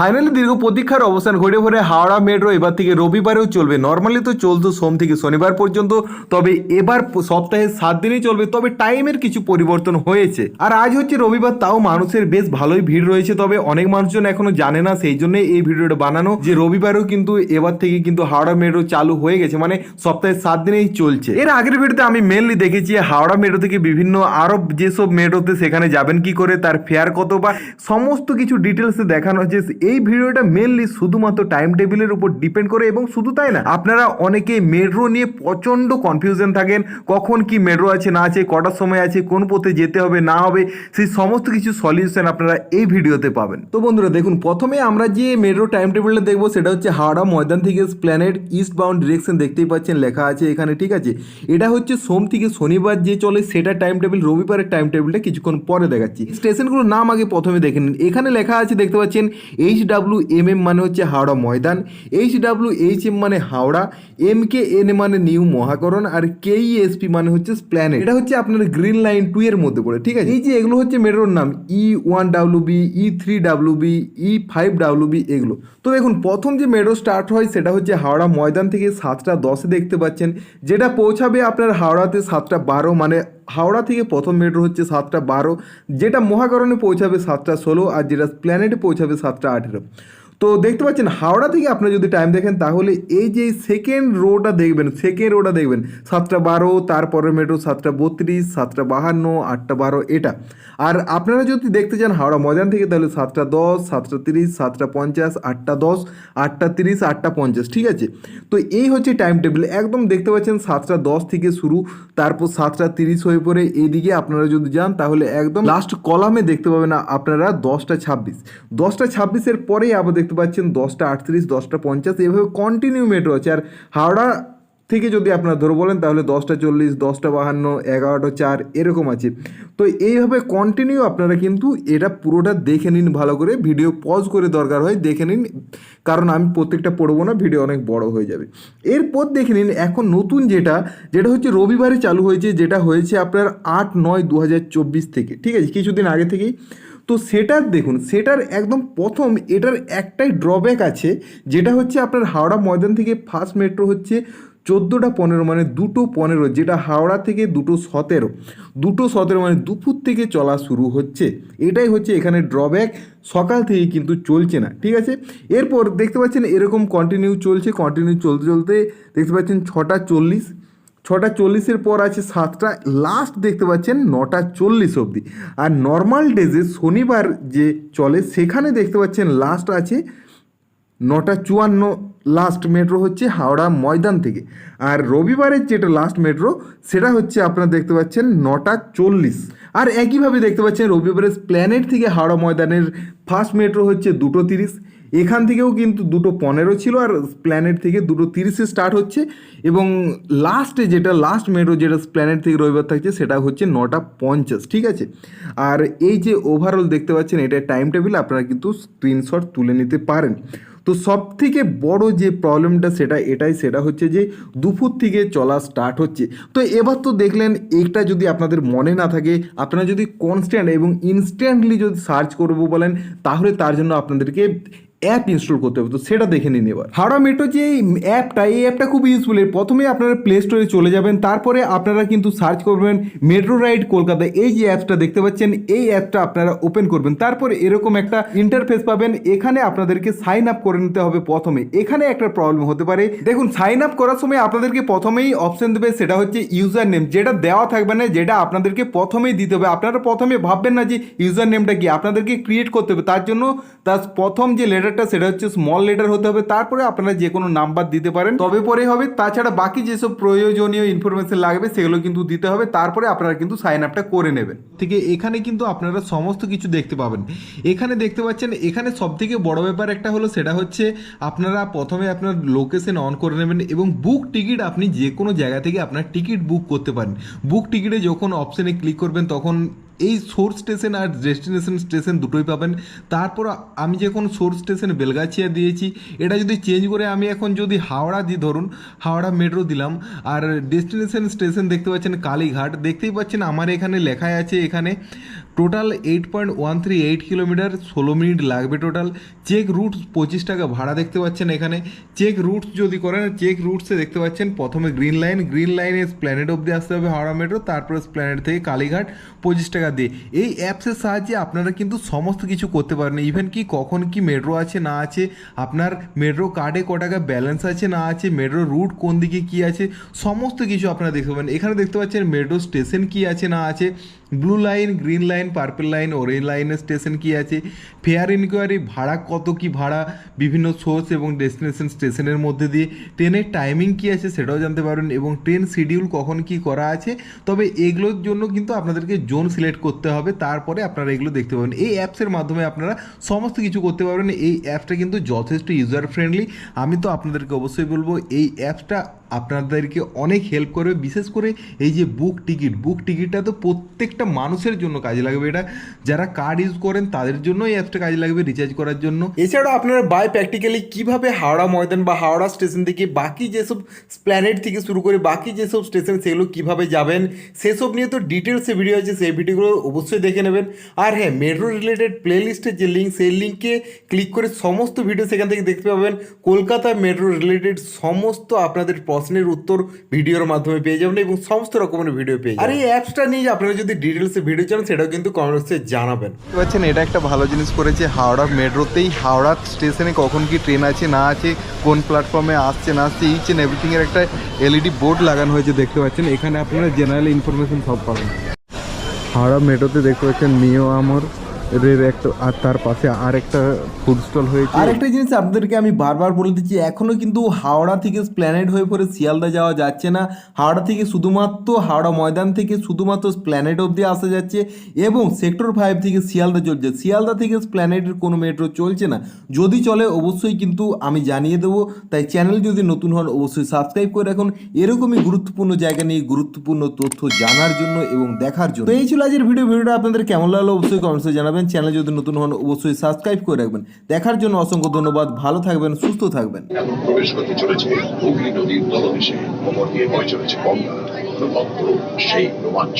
Finally দীর্ঘ প্রতীক্ষার অবস্থান ঘটে ভরে হাওড়া মেট্রো, এবার থেকে রবিবারেও চলবে। নর্মালি তো চলতো সোম থেকে শনিবার পর্যন্ত, তবে এবার সপ্তাহে সাত দিনই চলবে। তবে টাইমের কিছু পরিবর্তন হয়েছে। আর আজ হচ্ছে রবিবার, তাও মানুষের বেশ ভালোই ভিড় রয়েছে। তবে অনেক মানুষজন এখনও জানে না, সেই জন্য এই ভিডিওটা বানানো যে রবিবারেও কিন্তু এবার থেকে কিন্তু হাওড়া মেট্রো চালু হয়ে গেছে। মানে সপ্তাহে সাত দিনেই চলছে। এর আগের ভিডিওতে আমি মেনলি দেখেছি হাওড়া মেট্রো থেকে বিভিন্ন আরব যেসব মেট্রোতে সেখানে যাবেন, কি করে তার ফেয়ার কত বা সমস্ত কিছু ডিটেলসে দেখানো হচ্ছে। এই ভিডিওটা মেনলি শুধুমাত্র টাইম টেবিলের উপর ডিপেন্ড করে এবং শুধু তাই না, আপনারা অনেকে মেট্রো নিয়ে প্রচণ্ড কনফিউশন থাকেন, কখন কি মেট্রো আছে, না আছে, কটার সময় আছে, কোন পথে যেতে হবে, না হবে, সেই সমস্ত কিছু সলিউশন আপনারা এই ভিডিওতে পাবেন। তো বন্ধুরা, দেখুন, প্রথমে আমরা যে মেট্রো টাইম টেবিলটা দেখব, সেটা হচ্ছে হাওড়া ময়দান থেকে প্ল্যানেট ইস্ট বাউন্ড ডিরেকশন দেখতেই পাচ্ছেন, লেখা আছে এখানে, ঠিক আছে? এটা হচ্ছে সোম থেকে শনিবার যে চলে, সেটা টাইম টেবিল রবিবারের টাইম টেবিলটা কিছুক্ষণ পরে দেখাচ্ছি। স্টেশনগুলোর নাম আগে প্রথমে দেখে নিন। এখানে লেখা আছে, দেখতে পাচ্ছেন এইচ ডাব্লিউ এম এম মানে হচ্ছে Howrah Maidan H W H M মানে হাওড়া এম কে এন মানে নিউ মহাকরণ আর কে এসপি মানে হচ্ছে প্ল্যানেট এটা হচ্ছে আপনার গ্রিন লাইন টু এর মধ্যে পড়ে, ঠিক আছে? এই যে এগুলো হচ্ছে মেট্রোর নাম E one W B E three W B E five W B এগুলো। তো দেখুন, প্রথম যে মেট্রো স্টার্ট হয় সেটা হচ্ছে হাওড়া ময়দান থেকে সাতটা দশে দেখতে পাচ্ছেন, যেটা পৌঁছাবে আপনার হাওড়াতে সাতটা বারো মানে হাওড়া থেকে প্রথম মেট্রো হচ্ছে সাতটা বারো, যেটা মহাকরণে পৌঁছাবে সাতটা ষোলো আর যেটা প্ল্যানেটে পৌঁছাবে সাতটা আঠেরো। তো দেখতে পাচ্ছেন, হাওড়া থেকে আপনি যদি টাইম দেখেন, তাহলে এই যে সেকেন্ড রোটা দেখবেন সেকেন্ড রোটা দেখবেন, সাতটা বারো, তারপরে মেট্রো সাতটা বত্রিশ, সাতটা বাহান্ন, আটটা বারো, এটা। আর আপনারা যদি দেখতে চান হাওড়া ময়দান থেকে, তাহলে সাতটা দশ, সাতটা তিরিশ, সাতটা পঞ্চাশ, আটটা দশ, আটটা তিরিশ, আটটা পঞ্চাশ, ঠিক আছে? তো এই হচ্ছে টাইম টেবিল একদম দেখতে পাচ্ছেন, সাতটা দশ থেকে শুরু, তারপর সাতটা তিরিশ হয়ে পড়ে এদিকে আপনারা যদি যান, তাহলে একদম লাস্ট কলামে দেখতে পাবেন আপনারা দশটা ছাব্বিশ। দশটা ছাব্বিশের পরেই আবার দেখতে পাচ্ছেন দশটা আটত্রিশ, দশটা পঞ্চাশ, এভাবে কন্টিনিউ মেট্রো আছে। আর হাওড়া থেকে যদি আপনারা ধরে বলেন, তাহলে দশটা চল্লিশ, দশটা বাহান্ন, এগারোটা চার, এরকম আছে। তো এইভাবে কন্টিনিউ আপনারা কিন্তু এটা পুরোটা দেখে নিন ভালো করে। ভিডিও পজ করে দরকার হয়, দেখে নিন। কারণ আমি প্রত্যেকটা পড়ব না ভিডিও অনেক বড় হয়ে যাবে। এরপর দেখে নিন, এখন নতুন যেটা যেটা হচ্ছে রবিবারে চালু হয়েছে, যেটা হয়েছে আপনার আট নয় দু থেকে, ঠিক আছে? কিছুদিন আগে থেকেই। তো সেটার দেখুন, সেটার একদম প্রথম এটার একটাই ড্রব্যাক আছে, যেটা হচ্ছে আপনার হাওড়া ময়দান থেকে ফার্স্ট মেট্রো হচ্ছে চোদ্দোটা পনেরো মানে দুটো পনেরো, যেটা হাওড়া থেকে দুটো সতেরো। দুটো সতেরো মানে দুপুর থেকে চলা শুরু হচ্ছে। এটাই হচ্ছে এখানে ড্রব্যাক সকাল থেকে কিন্তু চলছে না, ঠিক আছে? এরপর দেখতে পাচ্ছেন এরকম কন্টিনিউ চলছে কন্টিনিউ চলতে চলতে দেখতে পাচ্ছেন ছটা চল্লিশ। ছটা চল্লিশের পর আছে সাতটা। লাস্ট দেখতে পাচ্ছেন নটা চল্লিশ অবধি। আর নর্মাল ডেজে শনিবার যে চলে, সেখানে দেখতে পাচ্ছেন লাস্ট আছে নটা চুয়ান্ন লাস্ট মেট্রো হচ্ছে হাওড়া ময়দান থেকে। আর রবিবারের যেটা লাস্ট মেট্রো সেটা হচ্ছে আপনারা দেখতে পাচ্ছেন নটা চল্লিশ। আর একইভাবে দেখতে পাচ্ছেন রবিবারের প্ল্যানেট থেকে হাওড়া ময়দানের ফার্স্ট মেট্রো হচ্ছে দুটো তিরিশ। এখান থেকেও কিন্তু দুটো পনেরো ছিল আর প্ল্যানেট থেকে দুটো তিরিশে স্টার্ট হচ্ছে। এবং লাস্টে যেটা লাস্ট মেট্রো যেটা প্ল্যানেট থেকে রবিবার থাকছে, সেটা হচ্ছে নটা পঞ্চাশ, ঠিক আছে? আর এই যে ওভারঅল দেখতে পাচ্ছেন, এটা টাইম টেবিল আপনারা কিন্তু স্ক্রিনশট তুলে নিতে পারেন। তো সব থেকে বড় যে প্রবলেমটা সেটা এটাই, সেটা হচ্ছে যে দুপুর থেকে চলা স্টার্ট হচ্ছে। তো এবার তো দেখলেন এটা যদি আপনাদের মনে না থাকে, আপনারা যদি কনস্ট্যান্ট এবং ইনস্ট্যান্টলি যদি সার্চ করব বলেন, তাহলে তার জন্য আপনাদেরকে অ্যাপ ইনস্টল করতে হবে, তো সেটা দেখে নিন এবার। হাওড়া মেট্রো যে অ্যাপটা এই অ্যাপটা খুব ইউজফুল এর প্রথমে আপনারা প্লে স্টোরে চলে যাবেন, তারপরে আপনারা কিন্তু সার্চ করবেন মেট্রো রাইড কলকাতা। এই যে অ্যাপসটা দেখতে পাচ্ছেন, এই অ্যাপটা আপনারা ওপেন করবেন। তারপরে এরকম একটা ইন্টারফেস পাবেন, এখানে আপনাদেরকে সাইন আপ করে নিতে হবে প্রথমে। এখানে একটা প্রবলেম হতে পারে। দেখুন সাইন আপ করার সময় আপনাদেরকে প্রথমেই অপশন দেবে, সেটা হচ্ছে ইউজার নেম যেটা দেওয়া থাকবে না, যেটা আপনাদেরকে প্রথমেই দিতে হবে। আপনারা প্রথমে ভাববেন না যে ইউজার নেমটা কি, আপনাদেরকে ক্রিয়েট করতে হবে। তার জন্য তার প্রথম যে লেটারটা সেটা হচ্ছে স্মল লেটার হতে হবে, তারপরে আপনারা যে কোনো নাম্বার দিতে পারেন। তবে পরে হবে, তাছাড়া বাকি যেসব প্রয়োজনীয় ইনফরমেশন লাগবে, সেগুলো কিন্তু দিতে হবে, তারপরে আপনারা কিন্তু সাইন আপটা করে নেবেন। থেকে এখানে কিন্তু আপনারা সমস্ত কিছু দেখতে পাবেন। এখানে দেখতে পাচ্ছেন, এখানে সব থেকে বড় ব্যাপার একটা হলো, সেটা হচ্ছে আপনারা প্রথমে আপনার লোকেশন অন করে নেবেন এবং বুক টিকিট আপনি যে কোনো জায়গা থেকে আপনার টিকিট বুক করতে পারেন। বুক টিকিটে যখন অপশানে ক্লিক করবেন, তখন এই সোর্স স্টেশন আর ডেস্টিনেশন স্টেশন দুটোই পাবেন। তারপর আমি যখন সোর্স স্টেশন বেলগাছিয়া দিয়েছি, এটা যদি চেঞ্জ করে আমি এখন যদি হাওড়া দিই, ধরুন হাওড়া মেট্রো দিলাম, আর ডেস্টিনেশন স্টেশন দেখতে পাচ্ছেন কালীঘাট। দেখতেই পাচ্ছেন আমার এখানে লেখাই আছে এখানে total eight point one three eight kilometre ষোলো মিনিট লাগবে টোটাল চেক রুট পঁচিশ টাকা ভাড়া দেখতে পাচ্ছেন এখানে। চেক রুটস যদি করেন চেক রুটসে দেখতে পাচ্ছেন প্রথমে গ্রিন লাইন গ্রিন লাইনে স্প্ল্যানেড অবধি আসতে হবে হাওড়া মেট্রো তারপরে স্প্ল্যানেড থেকে কালীঘাট, পঁচিশ টাকা দিয়ে। এই অ্যাপসের সাহায্যে আপনারা কিন্তু সমস্ত কিছু করতে পারেন। ইভেন কি কখন কি মেট্রো আছে, না আছে, আপনার মেট্রো কার্ডে ক টাকা ব্যালেন্স আছে, না আছে মেট্রো রুট কোন দিকে কি আছে, সমস্ত কিছু আপনারা দেখতে পাবেন। এখানে দেখতে পাচ্ছেন মেট্রো স্টেশন কি আছে, না আছে। Blue line green line purple line orange লাইনের স্টেশন কি আছে? ফেয়ার ইনকোয়ারি ভাড়া কত কি ভাড়া? বিভিন্ন সোর্স এবং ডেস্টিনেশন স্টেশনের মধ্যে দিয়ে। ট্রেনের টাইমিং কি আছে সেটাও জানতে পারবেন এবং ট্রেন শিডিউল কখন কি করা আছে? তবে এগুলোর জন্য কিন্তু আপনাদেরকে জোন সিলেক্ট করতে হবে, তারপরে আপনারা এগুলো দেখতে পাবেন। এই অ্যাপসের মাধ্যমে আপনারা সমস্ত কিছু করতে পারবেন। এই অ্যাপসটা কিন্তু যথেষ্ট ইউজার ফ্রেন্ডলি আমি তো আপনাদেরকে অবশ্যই বলব, এই অ্যাপসটা আপনাদেরকে অনেক হেল্প করবে। বিশেষ করে এই যে বুক টিকিট বুক টিকিটটা তো প্রত্যেকটা মানুষের জন্য কাজে লাগবে এটা। যারা কার্ড ইউজ করেন তাদের জন্য এই অ্যাপসটা কাজে লাগবে রিচার্জ করার জন্য। এছাড়াও আপনারা বাই প্র্যাকটিক্যালি কীভাবে হাওড়া ময়দান বা হাওড়া স্টেশন থেকে বাকি যেসব প্ল্যানেট থেকে শুরু করে বাকি যেসব স্টেশন সেগুলো কীভাবে যাবেন সেসব নিয়ে তো ডিটেলসে ভিডিও আছে সেই ভিডিওগুলো অবশ্যই দেখে নেবেন। আর হ্যাঁ মেট্রো রিলেটেড প্লে লিস্টের যে লিঙ্ক সেই লিঙ্কে ক্লিক করে সমস্ত ভিডিও সেখান থেকে দেখতে পাবেন। কলকাতা মেট্রো রিলেটেড সমস্ত আপনাদের প্রশ্নের উত্তর ভিডিওর মাধ্যমে পেয়ে যাবেন এবং সমস্ত রকমের ভিডিও পেয়ে যাবেন। আর এই অ্যাপসটা নিয়ে আপনারা যদি ডিটেলসে ভিডিও চান সেটাও কিন্তু কমেন্টসে জানাবেন। পাচ্ছেন এটা একটা ভালো জিনিস করেছে হাওড়া মেট্রোতেই। হাওড়া স্টেশনে কখন কি ট্রেন আছে, না আছে, কোন প্ল্যাটফর্মে আসছে, না আসছে ইচ এভরিথিং এর একটা এলইডি বোর্ড লাগানো হয়েছে, দেখতে পাচ্ছেন। এখানে আপনারা জেনারেল ইনফরমেশন সব পাবেন। হাওড়া মেট্রোতে দেখতে পাচ্ছেন মিও আমর। এর একটা আর তার পাশে আর একটা ফুড স্টল হয়েছে। আর একটা জিনিস আপনাদেরকে আমি বারবার বলে দিচ্ছি, এখনও কিন্তু হাওড়া থেকে স্প্ল্যানেড হয়ে পরে শিয়ালদা যাওয়া যাচ্ছে না। হাওড়া থেকে শুধুমাত্র হাওড়া ময়দান থেকে শুধুমাত্র স্প্ল্যানেড অবধি আসা যাচ্ছে এবং সেক্টর ফাইভ থেকে শিয়ালদা চলছে। শিয়ালদা থেকে স্প্ল্যানেডের কোনো মেট্রো চলছে না। যদি চলে, অবশ্যই কিন্তু আমি জানিয়ে দেবো। তাই চ্যানেল যদি নতুন হন, অবশ্যই সাবস্ক্রাইব করে রাখুন। এরকমই গুরুত্বপূর্ণ জায়গা নিয়ে গুরুত্বপূর্ণ তথ্য জানার জন্য এবং দেখার জন্য। এই ছিল আজকের ভিডিও ভিডিওটা আপনাদের কেমন লাগল, অবশ্যই কমেন্টসে জানাবেন। চ্যানেল যদি নতুন হন, অবশ্যই সাবস্ক্রাইব করে রাখবেন। দেখার জন্য অসংখ্য ধন্যবাদ, ভালো থাকবেন, সুস্থ থাকবেন। চলেছে সেই রোমাঞ্চ